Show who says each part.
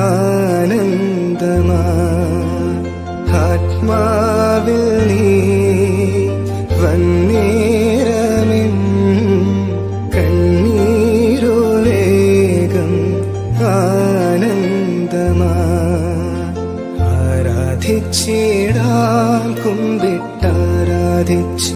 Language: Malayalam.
Speaker 1: ആനന്ദമാ ആത്മാവിൽ നീ വന്നേരമിൻ കണ്ണീരുലേകം ആനന്ദമാ. ആരാധിച്ചിടാം കുമ്പിട്ടാരാധിച്ചു